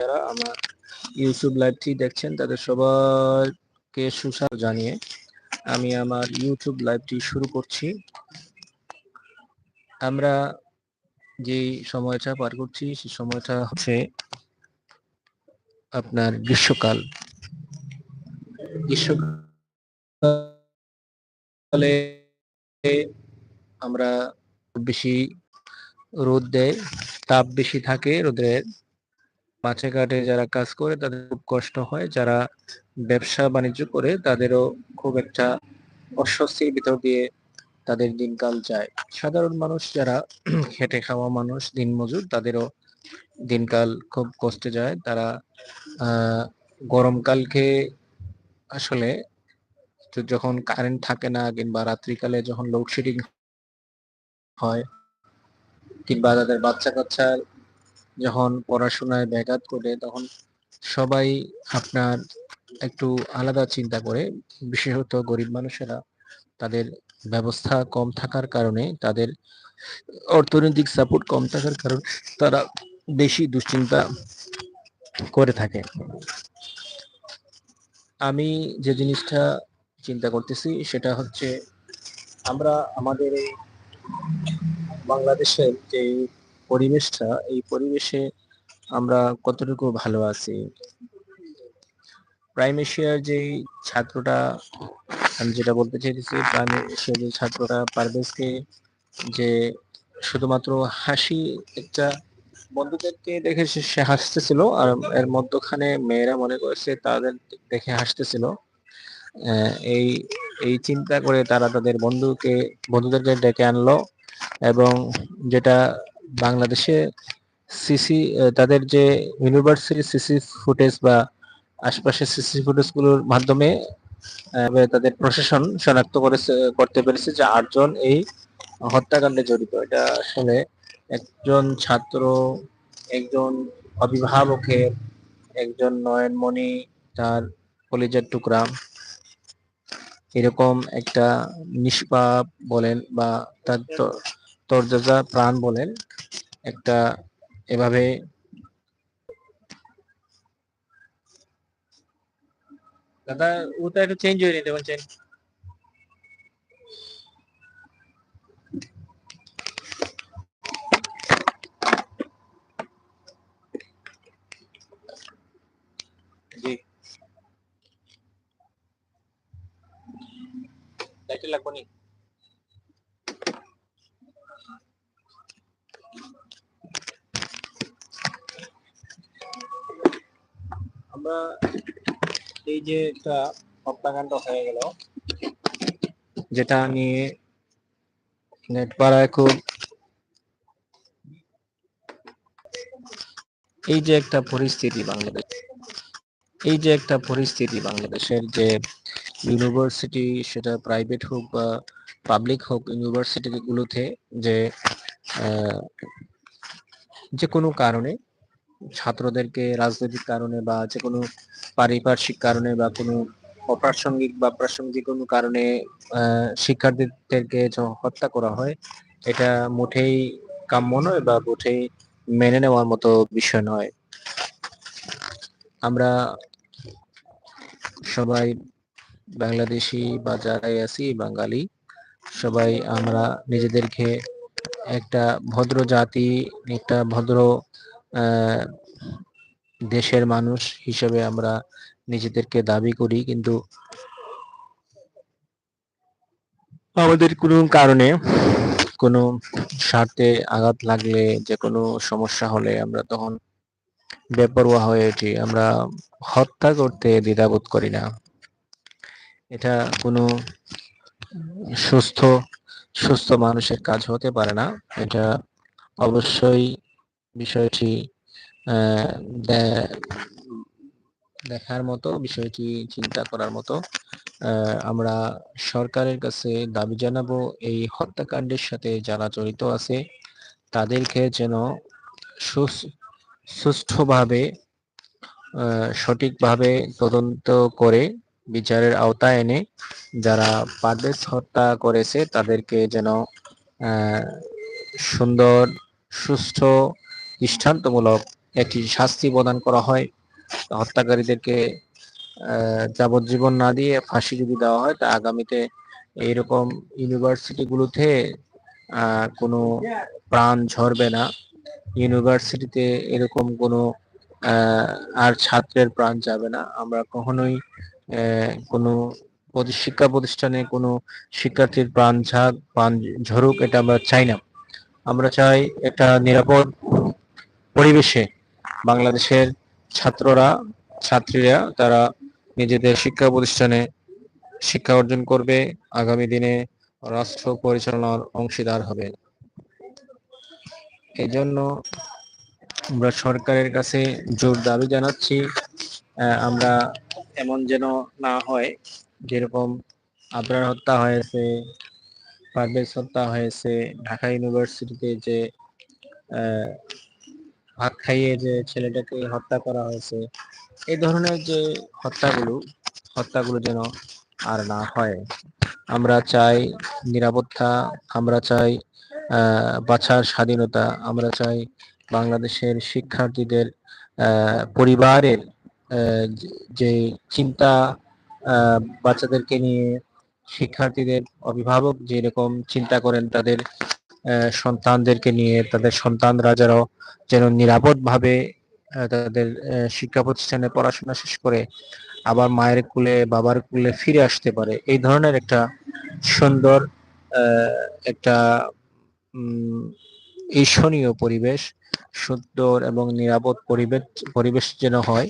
যারা আমার ইউটিউব লাইভটি দেখছেন, তাদের সবাইকে সুস্বাগত জানিয়ে আমি আমার ইউটিউব লাইভটি শুরু করছি। আমরা যে সময়টা পার করছি সেই সময়টা হচ্ছে আপনার গ্রীষ্মকাল। গ্রীষ্মকালে আমরা বেশি রোদ দেয়, তাপ বেশি থাকে রোদের। মাঠে ঘাটে যারা কাজ করে তাদের খুব কষ্ট হয়। যারা ব্যবসা বাণিজ্য করে তাদেরও খুব একটা অস্বস্তির ভিতর দিয়ে তাদের দিনকাল যায়। সাধারণ মানুষ যারা খেটে খাওয়া মানুষ, দিনমজুর, তাদেরও দিনকাল খুব কষ্টে যায়। তারা গরমকালকে আসলে যখন কারেন্ট থাকে না কিংবা রাত্রিকালে যখন লোডশেডিং হয় কিংবা তাদের বাচ্চা কাচ্চা যখন পড়াশোনায় ব্যাঘাত করে তখন সবাই আপনার একটু আলাদা চিন্তা করে। বিশেষত গরিব মানুষেরা তাদের ব্যবস্থা কম থাকার কারণে, তাদের অর্থনৈতিক সাপোর্ট কম থাকার কারণে তারা বেশি দুশ্চিন্তা করে থাকে। আমি যে জিনিসটা চিন্তা করতেছি, সেটা হচ্ছে আমরা আমাদের বাংলাদেশের যে পরিবেশটা, এই পরিবেশে আমরা কতটুকু ভালো আছি? প্রাইম এশিয়ার যে ছাত্রটা আমি যেটা বলতে চাইতেছি, প্রাইম এশিয়ার যে ছাত্রটা পারভেজকে যে শুধুমাত্র হাসি একটা বন্ধুদেরকে দেখে সে হাসতেছিল আর এর মধ্যখানে মেয়েরা মনে করেছে তাদের দেখে হাসতেছিল। এই এই চিন্তা করে তারা তাদের বন্ধুকে, বন্ধুদেরকে ডেকে আনলো এবং যেটা বাংলাদেশে সিসি তাদের যে ইউনিভার্সিটি সিসি ফুটেজ বা আশপাশের সিসি ফুটেজগুলোর মাধ্যমে তাদের প্রশাসন শনাক্ত করেছে, করতে পেরেছে যে আটজন এই হত্যাকাণ্ডে জড়িত। এটা আসলে একজন ছাত্র, একজন অভিভাবকের, একজন নয়নমণি তার কলিজার টুকরা। এরকম একটা নিষ্পাপ বলেন বা তার তরজাজা প্রাণ বলেন, একটা এভাবে দাদা ওটা একটু চেঞ্জ হয়ে নিতে বলছেন। জি। লাগবো নি? আমরা এই যে একটা হত্যাকাণ্ড হয়ে গেল, যেটা নিয়ে নেট পাড়ায় খুব। এই যে একটা পরিস্থিতি বাংলাদেশ, এই যে একটা পরিস্থিতি বাংলাদেশের যে ইউনিভার্সিটি, সেটা প্রাইভেট হোক বা পাবলিক হোক ইউনিভার্সিটি গুলোতে যে যে কোনো কারণে ছাত্রদেরকে রাজনৈতিক কারণে বা যে কোনো পারিপার্শ্বিক কারণে বা কোনো অপ্রাসঙ্গিক বা প্রাসঙ্গিক কোনো কারণে শিক্ষার্থীদেরকে হত্যা করা হয়, এটা মোটেই কাম্য নয় বা মোটেই মেনে নেওয়ার মতো বিষয় নয়। আমরা সবাই বাংলাদেশি বা যারাই আছি, বাঙালি, সবাই আমরা নিজেদেরকে একটা ভদ্র জাতি, একটা ভদ্র দেশের মানুষ হিসেবে আমরা নিজেদেরকে দাবি করি, কিন্তু আমাদের কোনো কারণে কোনো স্বার্থে আঘাত লাগলে, যে কোনো সমস্যা হলে আমরা তখন বেপরোয়া হয়ে উঠি। আমরা হত্যা করতে দ্বিধাবোধ করি না। এটা কোনো সুস্থ সুস্থ মানুষের কাজ হতে পারে না। এটা অবশ্যই বিষয়টি দেখার মতো, বিষয়টি চিন্তা করার মতো আমরা সরকারের কাছে দাবি জানাব, এই হত্যাকাণ্ডের সাথে যারা জড়িত আছে, তাদেরকে যেন সুষ্ঠুভাবে সঠিকভাবে তদন্ত করে বিচারের আওতায় এনে যারা পারভেজ হত্যা করেছে, তাদেরকে যেন সুন্দর, সুষ্ঠু দৃষ্টান্তমূলক একটি শাস্তি প্রদান করা হয়। হত্যাকারীদেরকে যাবজ্জীবন না দিয়ে ফাঁসি যদি দেওয়া হয়, তা আগামীতে এইরকম ইউনিভার্সিটিগুলোতে কোনো প্রাণ ঝরবে না। ইউনিভার্সিটিতে এরকম কোনো আর ছাত্রের প্রাণ যাবে না। আমরা কখনোই কোনো শিক্ষা প্রতিষ্ঠানে কোনো শিক্ষার্থীর প্রাণ ঝাঁক, প্রাণ ঝরুক, এটা আমরা চাই না। আমরা চাই একটা নিরাপদ পরিবেশে বাংলাদেশের ছাত্ররা, ছাত্রীরা, তারা নিজেদের শিক্ষা প্রতিষ্ঠানে শিক্ষা অর্জন করবে। আগামী দিনে রাষ্ট্র পরিচালনার অংশীদার হবে। এই জন্য আমরা সরকারের কাছে জোর দাবি জানাচ্ছি আমরা এমন যেন না হয়, যেরকম আবরার হত্যা হয়েছে, পারভেজ হত্যা হয়েছে, ঢাকা ইউনিভার্সিটিতে যে ভাত খাইয়ে যে ছেলেটাকে হত্যা করা হয়েছে, এই ধরনের যে হত্যাগুলো হত্যাগুলো যেন আর না হয়। আমরা চাই নিরাপত্তা, আমরা চাই বাছার স্বাধীনতা, আমরা চাই বাংলাদেশের শিক্ষার্থীদের পরিবারের যে চিন্তা বাচ্চাদেরকে নিয়ে শিক্ষার্থীদের অভিভাবক যেরকম চিন্তা করেন তাদের সন্তানদেরকে নিয়ে, তাদের সন্তানরা যেন যেন নিরাপদভাবে তাদের শিক্ষা প্রতিষ্ঠানে পড়াশোনা শেষ করে আবার মায়ের কুলে, বাবার কুলে ফিরে আসতে পারে। এই ধরনের একটা সুন্দর একটা ঈর্ষণীয় পরিবেশ, সুন্দর এবং নিরাপদ পরিবেশ পরিবেশ যেন হয়।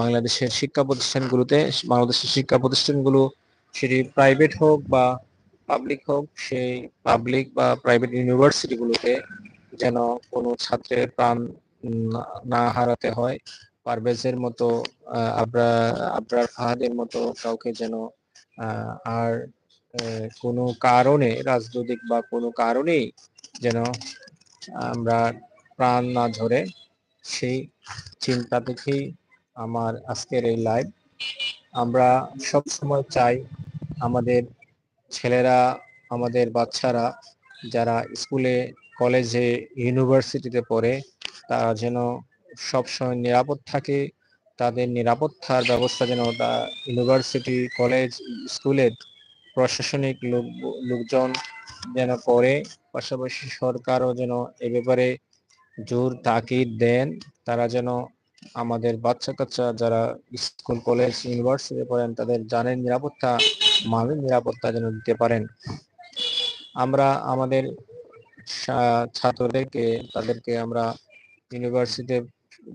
বাংলাদেশের শিক্ষা প্রতিষ্ঠানগুলোতে বাংলাদেশের শিক্ষা প্রতিষ্ঠানগুলো সেটি প্রাইভেট হোক বা পাবলিক হোক, সেই পাবলিক বা প্রাইভেট ইউনিভার্সিটিগুলোতে যেন কোনো ছাত্রের প্রাণ না হারাতে হয়, পারভেজের মতো আবরার আবরার ফাহাদের মতো কাউকে যেন আর কোনো কারণে রাজনৈতিক বা কোনো কারণেই যেন আমরা প্রাণ না ঝরে সেই চিন্তা থেকেই আমার আজকের এই লাইভ আমরা সব সময় চাই আমাদের ছেলেরা, আমাদের বাচ্চারা যারা স্কুলে, কলেজে, ইউনিভার্সিটিতে পড়ে, তারা যেন সবসময় নিরাপদ থাকে। তাদের নিরাপত্তার ব্যবস্থা যেন ইউনিভার্সিটি, কলেজ স্কুলের প্রশাসনিক লোক, লোকজন যেন করে। পাশাপাশি সরকারও যেন এ ব্যাপারে জোর তাকিদ দেন। তারা যেন আমাদের বাচ্চা কাচ্চা যারা স্কুল, কলেজ ইউনিভার্সিটি পড়েন, তাদের জানের নিরাপত্তা, মানের নিরাপত্তা যেন দিতে পারেন। আমরা আমাদের ছাত্রদেরকে, তাদেরকে আমরা ইউনিভার্সিটিতে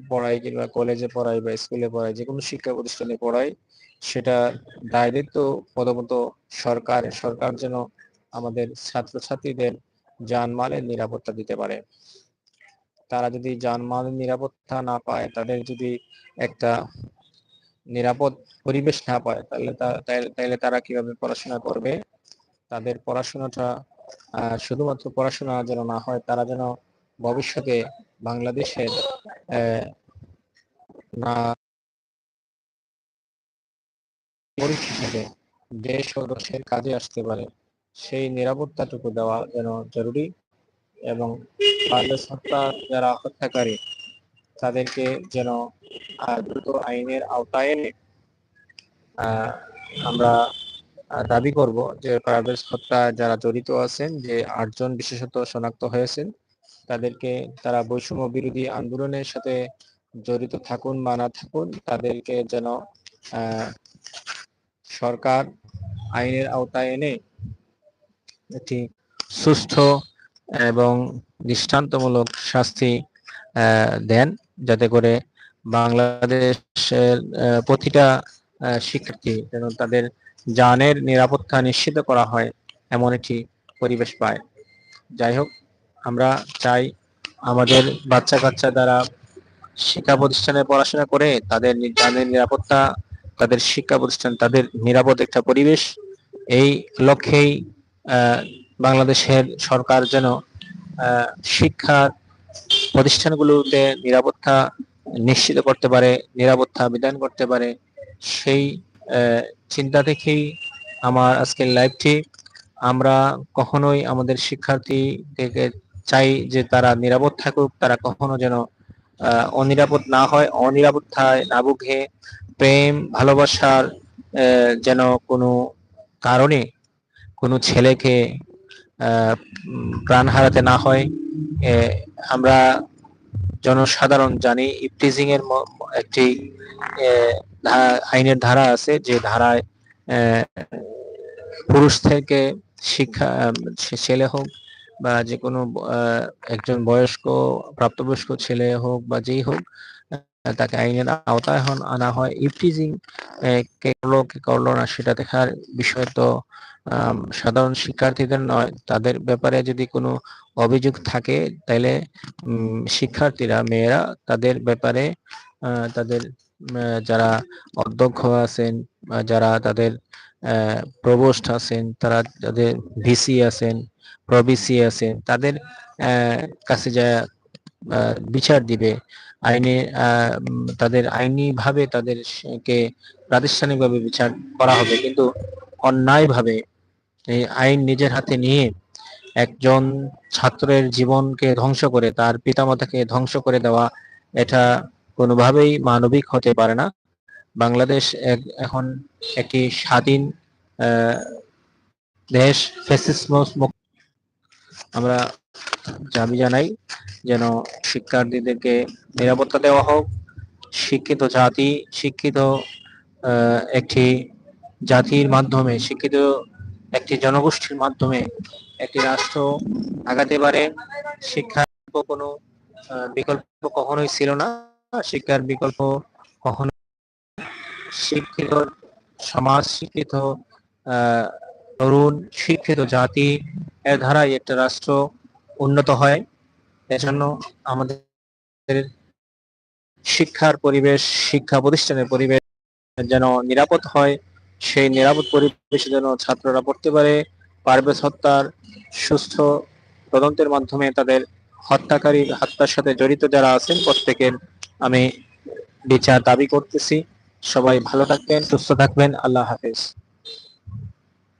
পড়াই কিংবা কলেজে পড়াই বা স্কুলে পড়াই যে কোনো শিক্ষা প্রতিষ্ঠানে পড়াই, সেটা দায়িত্ব প্রথমত সরকার সরকার যেন আমাদের ছাত্রছাত্রীদের জানমালের নিরাপত্তা দিতে পারে। তারা যদি জানমালের নিরাপত্তা না পায়, তাদের যদি একটা নিরাপদ পরিবেশ না পায়, তাহলে তাহলে তারা কীভাবে পড়াশোনা করবে? তাদের পড়াশোনাটা শুধুমাত্র পড়াশোনা যেন না হয়, তারা যেন ভবিষ্যতে বাংলাদেশের না দেশ ও দেশের কাজে আসতে পারে, সেই নিরাপত্তাটুকু দেওয়া যেন জরুরি। এবং হত্যা যারা হত্যাকারী, তাদেরকে যেন দ্রুত আইনের আওতায় এনে আমরা দাবি করব যে পারভেজ হত্যা যারা জড়িত আছেন, যে আটজন বিশেষত শনাক্ত হয়েছেন, তাদেরকে তারা বৈষম্য বিরোধী আন্দোলনের সাথে জড়িত থাকুন বা না থাকুন, তাদেরকে যেন সরকার আইনের আওতায় এনে একটি সুস্থ এবং দৃষ্টান্তমূলক শাস্তি দেন যাতে করে বাংলাদেশের প্রতিটা শিক্ষার্থী যেন তাদের জানের নিরাপত্তা নিশ্চিত করা হয় এমন একটি পরিবেশ পায়। যাই হোক, আমরা চাই আমাদের বাচ্চা কাচ্চা দ্বারা শিক্ষা প্রতিষ্ঠানে পড়াশোনা করে তাদের তাদের নিরাপত্তা, তাদের শিক্ষা প্রতিষ্ঠান, তাদের নিরাপদ একটা পরিবেশ। এই লক্ষ্যেই বাংলাদেশের সরকার যেন শিক্ষা প্রতিষ্ঠানগুলোতে নিরাপত্তা নিশ্চিত করতে পারে, নিরাপত্তা বিধান করতে পারে, সেই চিন্তা থেকেই আমার আজকের লাইভটি। আমরা কখনোই আমাদের শিক্ষার্থী থেকে চাই যে তারা নিরাপদ থাকুক, তারা কখনো যেন অনিরাপদ না হয়, অনিরাপত্তায় না ভুগে, প্রেম, ভালোবাসার যেন কোনো কারণে কোনো ছেলেকে প্রাণ হারাতে না হয়। আমরা জনসাধারণ জানি, ইফটিজিং এর একটি আইনের ধারা আছে, যে ধারায় পুরুষ থেকে শিক্ষা ছেলে হোক বা যে কোনো একজন বয়স্ক, প্রাপ্তবয়স্ক ছেলে হোক বা যেই হোক তাকে আইনের আওতায় আনা হয়। ইফটিজিং কে করল কে করল না, সেটা দেখার বিষয় তো সাধারণ শিক্ষার্থীদের নয়, তাদের ব্যাপারে যদি কোনো অভিযোগ থাকে তাহলে শিক্ষার্থীরা, মেয়েরা তাদের ব্যাপারে তাদের যারা অধ্যক্ষ আছেন যারা তাদের প্রবোস্ট আছেন, তারা যাদের ভিসি আছেন প্রবিসি আছেন, তাদের কাছে যা বিচার দিবে। আইনে তাদের আইনি ভাবে তাদেরকে প্রাতিষ্ঠানিকভাবে বিচার করা হবে, কিন্তু অন্যায়ভাবে এই আইন নিজের হাতে নিয়ে একজন ছাত্রের জীবনকে ধ্বংস করে, তার পিতামাতাকে ধ্বংস করে দেওয়া, এটা কোনোভাবেই মানবিক হতে পারে না। বাংলাদেশ এখন একটি স্বাধীন দেশ আমরা দাবি জানাই যেন শিক্ষার্থীদেরকে নিরাপত্তা দেওয়া হোক। শিক্ষিত জাতি, শিক্ষিত একটি জাতির মাধ্যমে শিক্ষিত একটি জনগোষ্ঠীর মাধ্যমে একটি রাষ্ট্র আগাতে পারে, শিক্ষার কোনো বিকল্প কখনোই ছিল না। শিক্ষার বিকল্প কখনো শিক্ষিত, সমাজ শিক্ষিত তরুণ, শিক্ষিত জাতি এর ধারাই একটা রাষ্ট্র উন্নত হয়। এজন্য আমাদের শিক্ষার পরিবেশ, শিক্ষা প্রতিষ্ঠানের পরিবেশ যেন নিরাপদ হয়। সেই নিরাপদ পরিবেশে যেন ছাত্ররা পড়তে পারে, পারভেজ হত্যার সুস্থ তদন্তের মাধ্যমে তাদের হত্যাকারী হত্যার সাথে জড়িত যারা আছেন, প্রত্যেকের আমি বিচার দাবি করতেছি। সবাই ভালো থাকবেন, সুস্থ থাকবেন। আল্লাহ হাফেজ।